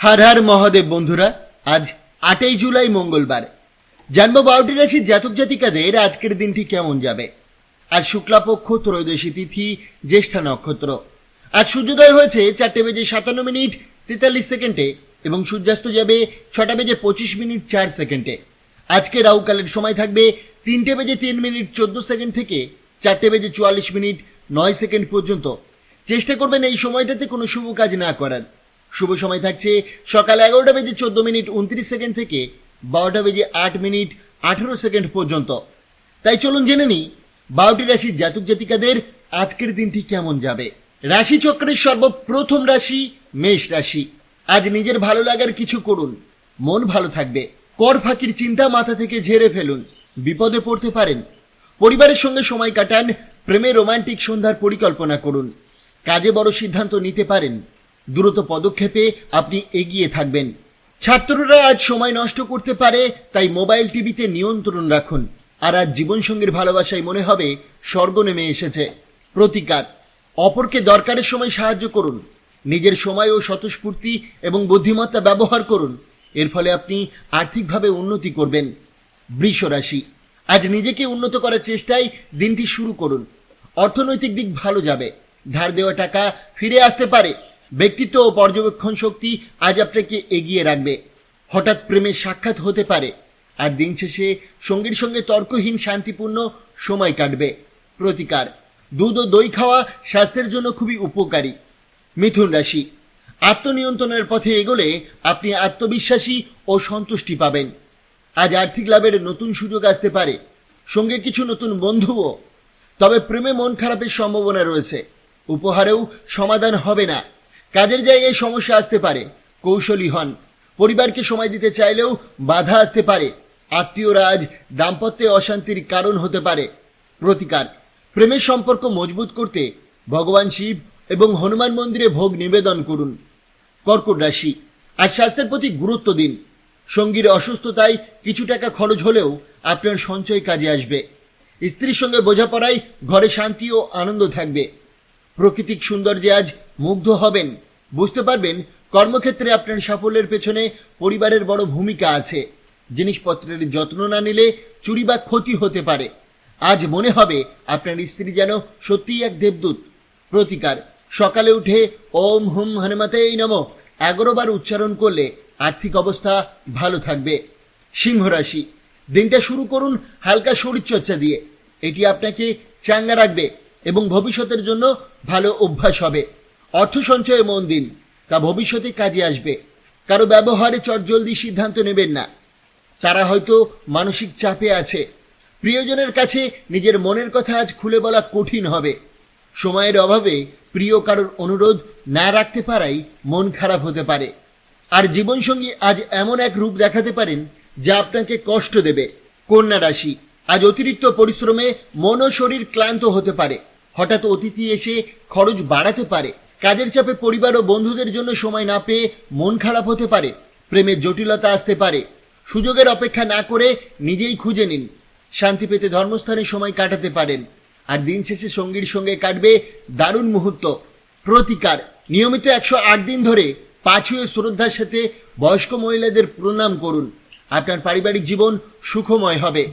হার হার মহাদেব বন্ধুরা, আজ আটই জুলাই মঙ্গলবার। জানব বারোটি রাশির জাতক জাতিকাদের আজকের দিনটি কেমন যাবে। আজ শুক্লাপক্ষ, ত্রয়োদশী তিথি, জ্যেষ্ঠা নক্ষত্র। আজ সূর্যোদয় হয়েছে চারটে বেজে সাতান্ন মিনিট তেতাল্লিশ সেকেন্ডে এবং সূর্যাস্ত যাবে ছটা বেজে পঁচিশ মিনিট চার সেকেন্ডে। আজকে রাহুকালের সময় থাকবে তিনটে বেজে তিন মিনিট চোদ্দ সেকেন্ড থেকে চারটে বেজে চুয়াল্লিশ মিনিট নয় সেকেন্ড পর্যন্ত। চেষ্টা করবেন এই সময়টাতে কোনো শুভ কাজ না করার। শুভ সময় থাকছে। সকাল এগারোটা বেজে চোদ্দ মিনিট উনত্রিশ সেকেন্ড থেকে বারোটা বেজে আট মিনিট আঠেরো সেকেন্ড পর্যন্ত। তাই চলুন জেনে নিই, বারোটি রাশির জাতক জাতিকাদের আজকের দিনটি কেমন যাবে? রাশি চক্রের সর্বপ্রথম রাশি মেষ রাশি। আজ নিজের ভালো লাগার কিছু করুন, মন ভালো থাকবে। কর ফাঁকির চিন্তা মাথা থেকে ঝেড়ে ফেলুন, বিপদে পড়তে পারেন। পরিবারের সঙ্গে সময় কাটান, প্রেমে রোমান্টিক সন্ধ্যার পরিকল্পনা করুন। কাজে বড় সিদ্ধান্ত নিতে পারেন দ্রুত পদক্ষেপে আপনি এগিয়ে থাকবেন। ছাত্ররা আজ সময় নষ্ট করতে পারে, তাই মোবাইল টিভিতে নিয়ন্ত্রণ রাখুন। আর আজ জীবনসঙ্গীর ভালোবাসায় মনে হবে, স্বর্গ নেমে এসেছে। প্রতিকার, অপরকে দরকারের সময় সাহায্য করুন। নিজের সময় ও স্বতঃস্ফূর্তি এবং বুদ্ধিমত্তা ব্যবহার করুন। এর ফলে আপনি আর্থিকভাবে উন্নতি করবেন। বৃষ রাশি, আজ নিজেকে উন্নত করার চেষ্টায় দিনটি শুরু করুন। অর্থনৈতিক দিক ভালো যাবে। ধার দেওয়া টাকা ফিরে আসতে পারে। ব্যক্তিত্ব ও পর্যবেক্ষণ শক্তি আজ আপনাকে এগিয়ে রাখবে। হঠাৎ প্রেমের সাক্ষাৎ হতে পারে, আর দিন শেষে সঙ্গীর সঙ্গে তর্কহীন, শান্তিপূর্ণ সময় কাটবে। প্রতিকার, দুধ ও দই খাওয়া স্বাস্থ্যের জন্য খুবই উপকারী। মিথুন রাশি, আত্মনিয়ন্ত্রণের পথে এগোলে আপনি আত্মবিশ্বাসী ও সন্তুষ্টি পাবেন। আজ আর্থিক লাভের নতুন সুযোগ আসতে পারে, সঙ্গে কিছু নতুন বন্ধুও। তবে প্রেমে মন খারাপের সম্ভাবনা রয়েছে, উপহারেও সমাধান হবে না। কাজের জায়গায় সমস্যা আসতে পারে, কৌশলী হন। পরিবারকে সময় দিতে চাইলেও বাধা আসতে পারে। আত্মীয়রা আজ দাম্পত্যে অশান্তির কারণ হতে পারে। প্রতিকার। প্রেমের সম্পর্ক মজবুত করতে ভগবান শিব এবং হনুমান মন্দিরে ভোগ নিবেদন করুন। কর্কট রাশি। আজ স্বাস্থ্যের প্রতি গুরুত্ব দিন। সঙ্গীর অসুস্থতায় কিছু টাকা খরচ হলেও আপনার সঞ্চয় কাজে আসবে। স্ত্রীর সঙ্গে বোঝাপড়ায় ঘরে শান্তি ও আনন্দ থাকবে। প্রাকৃতিক সৌন্দর্যে আজ মুগ্ধ হবেন। বুঝতে পারবেন, কর্মক্ষেত্রে আপনার সাফল্যের পেছনে পরিবারের বড় ভূমিকা আছে। জিনিসপত্রের যত্ন না নিলে চুরি বা ক্ষতি হতে পারে। আজ মনে হবে আপনার স্ত্রী যেন সত্যিই এক দেবদূত। প্রতিকার, সকালে উঠে ওম হুম হনুমতেই নম। এগারো বার উচ্চারণ করলে আর্থিক অবস্থা ভালো থাকবে। সিংহ রাশি, দিনটা শুরু করুন হালকা শরীরচর্চা দিয়ে। এটি আপনাকে চাঙ্গা রাখবে। এবং ভবিষ্যতের জন্য ভালো অভ্যাস হবে। অর্থ সঞ্চয়ে মন দিন, তা ভবিষ্যতে কাজে আসবে। কারও ব্যবহারে চটজলদি সিদ্ধান্ত নেবেন না। তারা হয়তো মানসিক চাপে আছে। প্রিয়জনের কাছে নিজের মনের কথা আজ খুলে বলা কঠিন হবে। সময়ের অভাবে প্রিয় কারোর অনুরোধ না রাখতে পারাই মন খারাপ হতে পারে। আর জীবনসঙ্গী আজ এমন এক রূপ দেখাতে পারেন যা আপনাকে কষ্ট দেবে। কন্যা রাশি, আজ অতিরিক্ত পরিশ্রমে মন ও শরীর ক্লান্ত হতে পারে। হঠাৎ অতিথি এসে খরচ বাড়াতে পারে। কাজের চাপে পরিবার ও বন্ধুদের জন্য সময় না পেয়ে মন খারাপ হতে পারে, প্রেমের জটিলতা আসতে পারে। সুযোগের অপেক্ষা না করে নিজেই খুঁজে নিন। শান্তি পেতে ধর্মস্থানে সময় কাটাতে পারেন। আর দিন শেষে সঙ্গীর সঙ্গে কাটবে দারুণ মুহূর্ত। প্রতিকার। নিয়মিত একশো আট দিন ধরে পাঁচুয়ে শ্রদ্ধার সাথে বয়স্ক মহিলাদের প্রণাম করুন। আপনার পারিবারিক জীবন সুখময় হবে।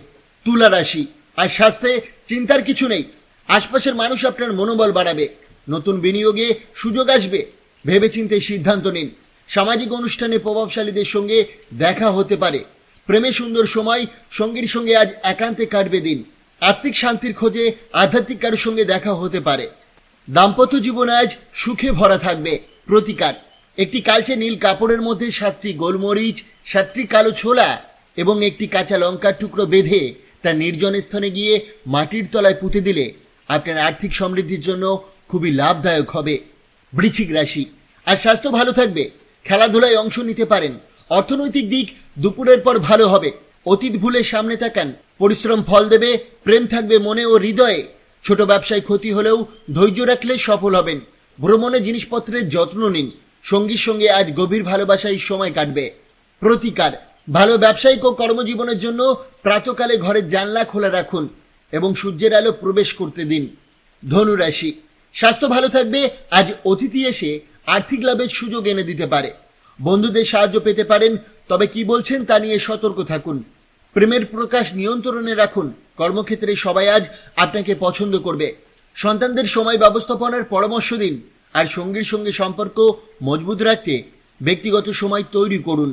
তুলা রাশি। আর স্বাস্থ্যে চিন্তার কিছু নেই। আশপাশের মানুষ আপনার মনোবল বাড়াবে, নতুন বিনিয়োগে সুযোগ আসবে। ভেবেচিন্তে সিদ্ধান্ত নিন। সামাজিক অনুষ্ঠানে প্রভাবশালীদের সঙ্গে দেখা হতে পারে। প্রেমে সুন্দর সময়, সঙ্গীর সঙ্গে আজ একান্তে কাটবে দিন। আত্মিক শান্তির খোঁজে আধ্যাত্মিক কারোর সঙ্গে দেখা হতে পারে। দাম্পত্য জীবন আজ সুখে ভরা থাকবে প্রতিকার। একটি কালচে নীল কাপড়ের মধ্যে সাতটি গোলমরিচ, সাতটি কালো ছোলা এবং একটি কাঁচা লঙ্কার টুকরো বেঁধে তা নির্জন স্থানে গিয়ে মাটির তলায় পুঁতে দিলে আপনার আর্থিক সমৃদ্ধির জন্য খুবই লাভদায়ক হবে বৃশ্চিক রাশি। আর স্বাস্থ্য ভালো থাকবে, খেলাধুলায় অংশ নিতে পারেন। অর্থনৈতিক দিক দুপুরের পর ভালো হবে। অতীত ভুলে সামনে তাকান। পরিশ্রম ফল দেবে, প্রেম থাকবে মনে ও হৃদয়ে। ছোট ব্যবসায় ক্ষতি হলেও ধৈর্য রাখলে সফল হবেন। ভ্রমণে জিনিসপত্রের যত্ন নিন। সঙ্গীর সঙ্গে আজ গভীর ভালোবাসায় সময় কাটবে। প্রতিকার, ভালো ব্যবসায়িক ও কর্মজীবনের জন্য প্রাতকালে ঘরের জানলা খোলা রাখুন। এবং সূর্যের আলো প্রবেশ করতে দিন। ধনুরাশি স্বাস্থ্য ভালো থাকবে, আজ অতিথি এসে আর্থিক লাভের সুযোগ এনে দিতে পারে। বন্ধুদের সাহায্য পেতে পারেন, তবে কি বলছেন তা নিয়ে সতর্ক থাকুন। প্রেমের প্রকাশ নিয়ন্ত্রণে রাখুন, কর্মক্ষেত্রে সবাই আজ আপনাকে পছন্দ করবে। সন্তানদের সময় ব্যবস্থাপনার পরামর্শ দিন, আর সঙ্গীর সঙ্গে সম্পর্ক মজবুত রাখতে ব্যক্তিগত সময় তৈরি করুন।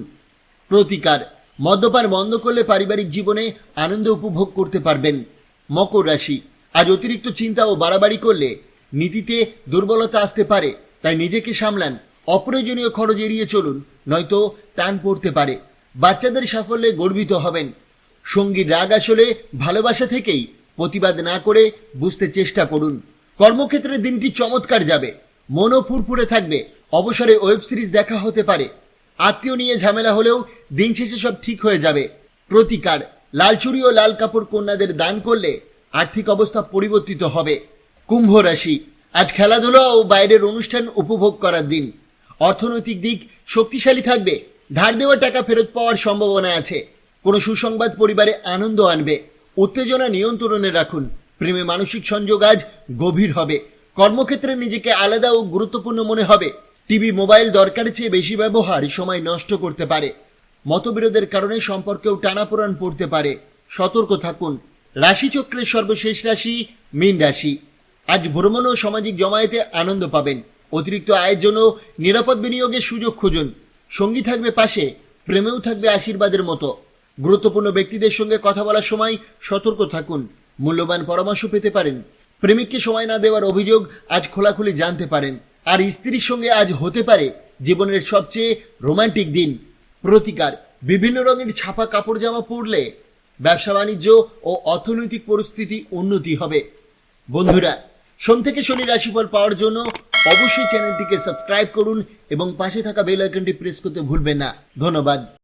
প্রতিকার, মদ্যপান বন্ধ করলে পারিবারিক জীবনে আনন্দ উপভোগ করতে পারবেন। মকর রাশি। আজ অতিরিক্ত চিন্তা ও বাড়াবাড়ি করলে নীতিতে দুর্বলতা আসতে পারে, তাই নিজেকে সামলান। অপ্রয়োজনীয় খরচ এড়িয়ে চলুন, নয়তো টান পড়তে পারে। বাচ্চাদের সাফল্যে গর্বিত হবেন। সঙ্গীর রাগ আসলে ভালোবাসা থেকেই প্রতিবাদ না করে বুঝতে চেষ্টা করুন। কর্মক্ষেত্রে দিনটি চমৎকার যাবে। মনও ফুরফুরে থাকবে। অবসরে ওয়েব সিরিজ দেখা হতে পারে। আত্মীয় নিয়ে ঝামেলা হলেও দিন শেষে সব ঠিক হয়ে যাবে। প্রতিকার। লাল চুড়ি ও লাল কাপড় কন্যাদের দান করলে আর্থিক অবস্থা পরিবর্তিত হবে। কুম্ভ রাশি, আজ খেলাধুলা ও বাইরের অনুষ্ঠান উপভোগ করার দিন। অর্থনৈতিক দিক শক্তিশালী থাকবে, ধার দেওয়া টাকা ফেরত পাওয়ার সম্ভাবনা আছে। কোনো সুসংবাদ পরিবারে আনন্দ আনবে। উত্তেজনা নিয়ন্ত্রণে রাখুন। প্রেমে মানসিক সংযোগ আজ গভীর হবে। কর্মক্ষেত্রে নিজেকে আলাদা ও গুরুত্বপূর্ণ মনে হবে। টিভি, মোবাইল দরকারের চেয়ে বেশি ব্যবহার সময় নষ্ট করতে পারে। মতবিরোধের কারণে সম্পর্কেও টানাপোড়ান পড়তে পারে। সতর্ক থাকুন। রাশিচক্রের সর্বশেষ রাশি মীন রাশি। আজ ভ্রমণ ও সামাজিক জমায়েতে আনন্দ পাবেন। অতিরিক্ত আয়ের জন্য নিরাপদ বিনিয়োগের সুযোগ খুঁজুন। সঙ্গী থাকবে পাশে, প্রেমেও থাকবে আশীর্বাদের মতো। গুরুত্বপূর্ণ ব্যক্তিদের সঙ্গে কথা বলার সময় সতর্ক থাকুন। মূল্যবান পরামর্শ পেতে পারেন। প্রেমিককে সময় না দেওয়ার অভিযোগ আজ খোলাখুলি জানতে পারেন। আর স্ত্রীর সঙ্গে আজ হতে পারে জীবনের সবচেয়ে রোমান্টিক দিন। প্রতিকার। বিভিন্ন রঙের ছাপা কাপড় জামা পরলে ব্যবসা বাণিজ্য ও অর্থনৈতিক পরিস্থিতি উন্নতি হবে। বন্ধুরা, সোম থেকে শনি রাশিফল পাওয়ার জন্য অবশ্যই চ্যানেলটিকে সাবস্ক্রাইব করুন এবং পাশে থাকা বেল আইকনটি প্রেস করতে ভুলবেন না। ধন্যবাদ।